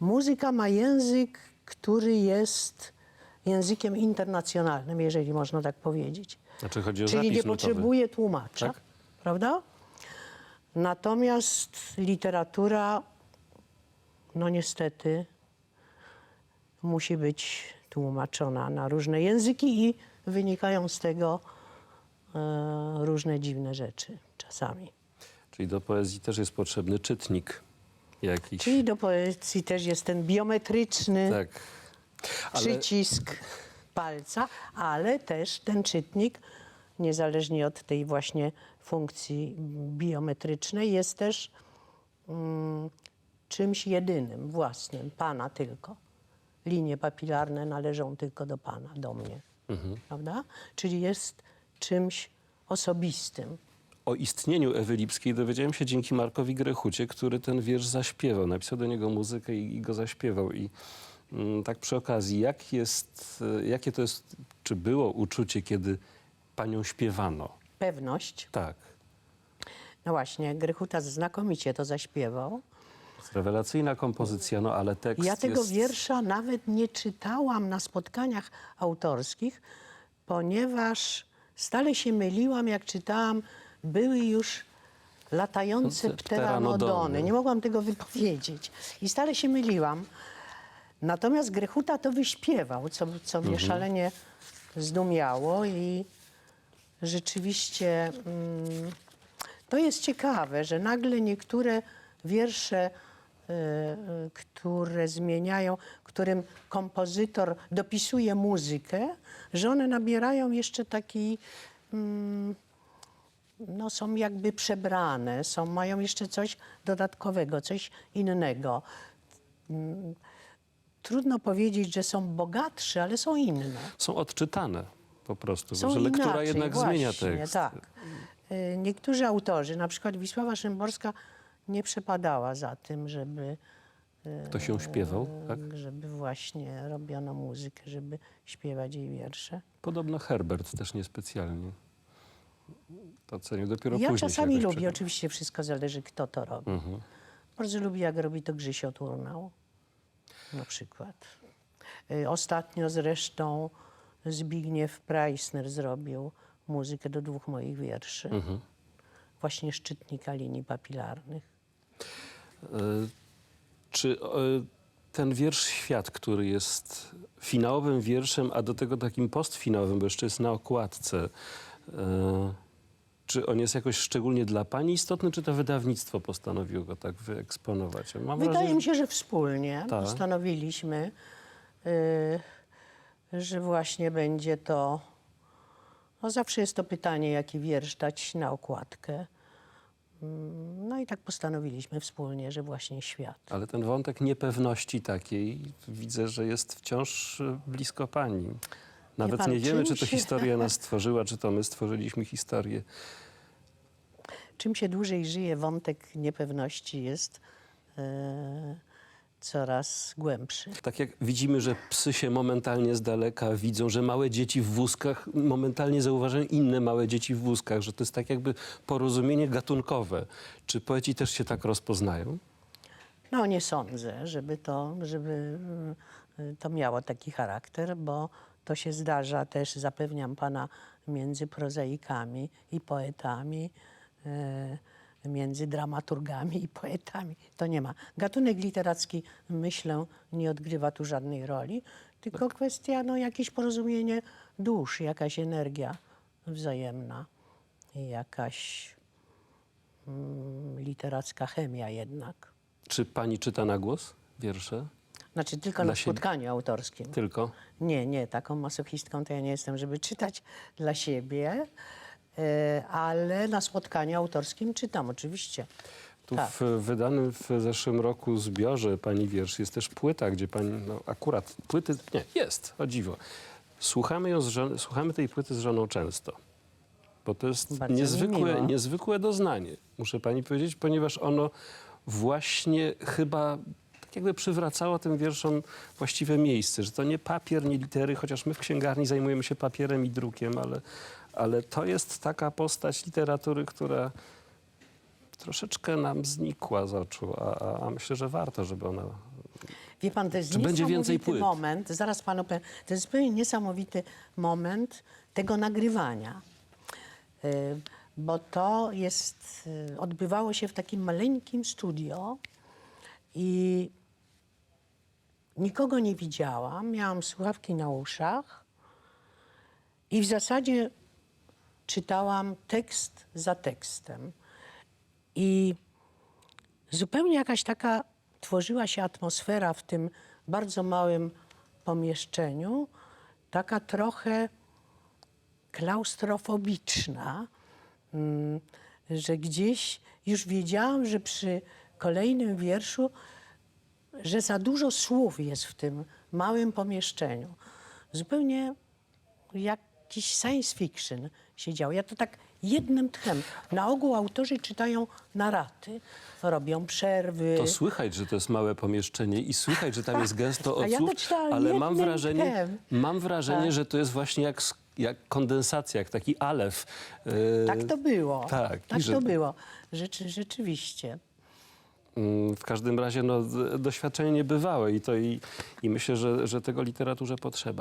muzyka ma język, który jest językiem internacjonalnym, jeżeli można tak powiedzieć. Znaczy chodzi o Czyli nie potrzebuje tłumacza, Tak. prawda? Natomiast literatura, no niestety, musi być tłumaczona na różne języki i wynikają z tego e, różne dziwne rzeczy czasami. Czyli do poezji też jest potrzebny czytnik jakiś. Czyli do poezji też jest ten biometryczny Tak. Ale przycisk palca, ale też ten czytnik, niezależnie od tej właśnie funkcji biometrycznej, jest też mm, czymś jedynym, własnym, Pana tylko. Linie papilarne należą tylko do Pana, do mnie. Prawda? Czyli jest czymś osobistym. O istnieniu Ewy Lipskiej dowiedziałem się dzięki Markowi Grechucie, który ten wiersz zaśpiewał. Napisał do niego muzykę i, i go zaśpiewał. I mm, tak przy okazji, jak jest, e, jakie to jest, czy było uczucie, kiedy panią śpiewano? Pewność. Tak. No właśnie, Grychuta znakomicie to zaśpiewał. Rewelacyjna kompozycja, no ale tekst Ja tego jest... wiersza nawet nie czytałam na spotkaniach autorskich, ponieważ stale się myliłam, jak czytałam, były już latające Pteranodony. Nie mogłam tego wypowiedzieć. I stale się myliłam. Natomiast Grechuta to wyśpiewał, co, co mnie szalenie zdumiało i rzeczywiście mm, to jest ciekawe, że nagle niektóre wiersze, e, e, które zmieniają, którym kompozytor dopisuje muzykę, że one nabierają jeszcze taki, mm, no są jakby przebrane, są, mają jeszcze coś dodatkowego, coś innego. Mm, Trudno powiedzieć, że są bogatsze, ale są inne. Są odczytane po prostu, Są że lektura inaczej, jednak właśnie, zmienia tekst. Tak. Y, Niektórzy autorzy, na przykład Wisława Szymborska, nie przepadała za tym, żeby, Ktoś ją śpiewał, tak? żeby właśnie robiono muzykę, żeby śpiewać jej wiersze. Podobno Herbert też niespecjalnie. To cenię dopiero ja później. się czasami lubię, oczywiście wszystko zależy, kto to robi. Mhm. Bardzo lubię, jak robi to Grzysio Turnał, na przykład. Y, Ostatnio zresztą Zbigniew Preissner zrobił muzykę do dwóch moich wierszy. Mhm. Właśnie szczytnika linii papilarnych. E, Czy e, ten wiersz Świat, który jest finałowym wierszem, a do tego takim postfinałowym, bo jeszcze jest na okładce, e, czy on jest jakoś szczególnie dla pani istotny, czy to wydawnictwo postanowiło go tak wyeksponować? Mam Wydaje wrażenie, mi się, że wspólnie Tak. postanowiliśmy, y, że właśnie będzie to. No zawsze jest to pytanie, jaki wiersz dać na okładkę. Mm, No i tak postanowiliśmy wspólnie, że właśnie świat. Ale ten wątek niepewności takiej widzę, że jest wciąż e, blisko pani. Nawet nie wiemy, czy to historia nas stworzyła, czy to my stworzyliśmy historię. Czym się dłużej żyje, wątek niepewności jest y, coraz głębszy. Tak jak widzimy, że psy się momentalnie z daleka widzą, że małe dzieci w wózkach momentalnie zauważają inne małe dzieci w wózkach, że to jest tak jakby porozumienie gatunkowe. Czy poeci też się tak rozpoznają? No nie sądzę, żeby to, żeby y, to miało taki charakter, bo to się zdarza też, zapewniam pana, między prozaikami i poetami, y, między dramaturgami i poetami. To nie ma. Gatunek literacki, myślę, nie odgrywa tu żadnej roli, tylko kwestia, no jakieś porozumienie dusz, jakaś energia wzajemna jakaś mm, literacka chemia jednak. Czy pani czyta na głos wiersze? Znaczy tylko Dla na siebie? spotkaniu autorskim. Tylko? Nie, nie, taką masochistką to ja nie jestem, żeby czytać dla siebie, e, ale na spotkaniu autorskim czytam oczywiście. Tu Tak. w wydanym w zeszłym roku zbiorze pani wiersz jest też płyta, gdzie pani, no akurat płyty, nie, jest, o dziwo. Słuchamy, ją z żon, słuchamy tej płyty z żoną często. Bo to jest Bardzo mi niezwykłe, miło. niezwykłe doznanie, muszę pani powiedzieć, ponieważ ono właśnie chyba jakby przywracało tym wierszom właściwe miejsce, że to nie papier, nie litery, chociaż my w księgarni zajmujemy się papierem i drukiem, ale, ale to jest taka postać literatury, która troszeczkę nam znikła z oczu, a, a, a myślę, że warto, żeby ona Wie pan, to jest Czy będzie niesamowity więcej płyt? moment, zaraz panu powiem, to jest zupełnie niesamowity moment tego nagrywania. Y, Bo to jest, y, odbywało się w takim maleńkim studio i nikogo nie widziałam, miałam słuchawki na uszach i w zasadzie czytałam tekst za tekstem. I zupełnie jakaś taka tworzyła się atmosfera w tym bardzo małym pomieszczeniu, taka trochę klaustrofobiczna, mm, że gdzieś już wiedziałam, że przy kolejnym wierszu, że za dużo słów jest w tym małym pomieszczeniu. Zupełnie jakiś science fiction się działo. Ja to tak jednym tchem. Na ogół autorzy czytają naraty, robią przerwy. To słychać, że to jest małe pomieszczenie i słychać, że tam jest gęsto A ja ale mam wrażenie, tchem. mam wrażenie Tak. że to jest właśnie jak, jak kondensacja, jak taki alef. Yy, Tak to było. tak, tak że- to było. Rzeczy, rzeczywiście. Mm, W każdym razie no, doświadczenie niebywałe i, to i, i myślę, że, że tego literaturze potrzeba.